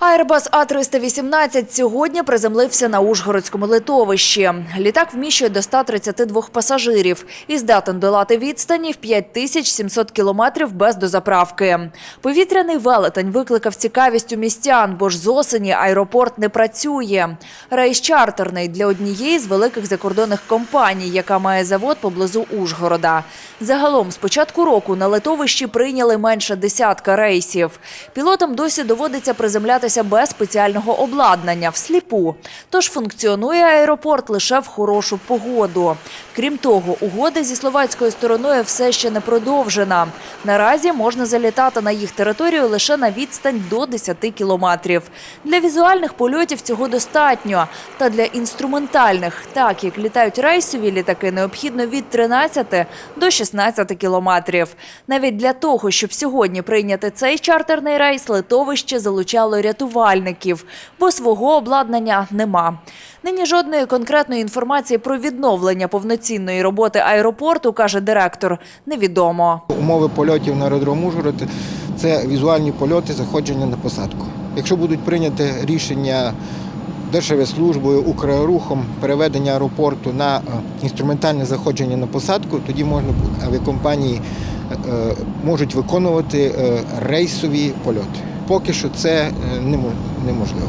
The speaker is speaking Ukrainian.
Airbus А-318 сьогодні приземлився на Ужгородському литовищі. Літак вміщує до 132 пасажирів і здатен долати відстані в 5700 кілометрів без дозаправки. Повітряний велетень викликав цікавість у містян, бо ж з осені аеропорт не працює. Рейс чартерний для однієї з великих закордонних компаній, яка має завод поблизу Ужгорода. Загалом з початку року на литовищі прийняли менше десятка рейсів. Пілотам досі доводиться приземлятися без спеціального обладнання всліпу. Тож функціонує аеропорт лише в хорошу погоду. Крім того, угода зі словацькою стороною все ще не продовжена. Наразі можна залітати на їх територію лише на відстань до 10 кілометрів. Для візуальних польотів цього достатньо. Та для інструментальних, так як літають рейсові літаки, необхідно від 13 до 16 кілометрів. Навіть для того, щоб сьогодні прийняти цей чартерний рейс, литовище залучало рятувальників, бо свого обладнання нема. Нині жодної конкретної інформації про відновлення повноцінної роботи аеропорту, каже директор, невідомо. Умови польотів на аеродром Ужгород – це візуальні польоти заходження на посадку. Якщо будуть прийняти рішення Державислужбою, Украерухом переведення аеропорту на е, інструментальне заходження на посадку, тоді можна авіакомпанії е, можуть виконувати е, рейсові польоти. Поки що це е, немо- неможливо.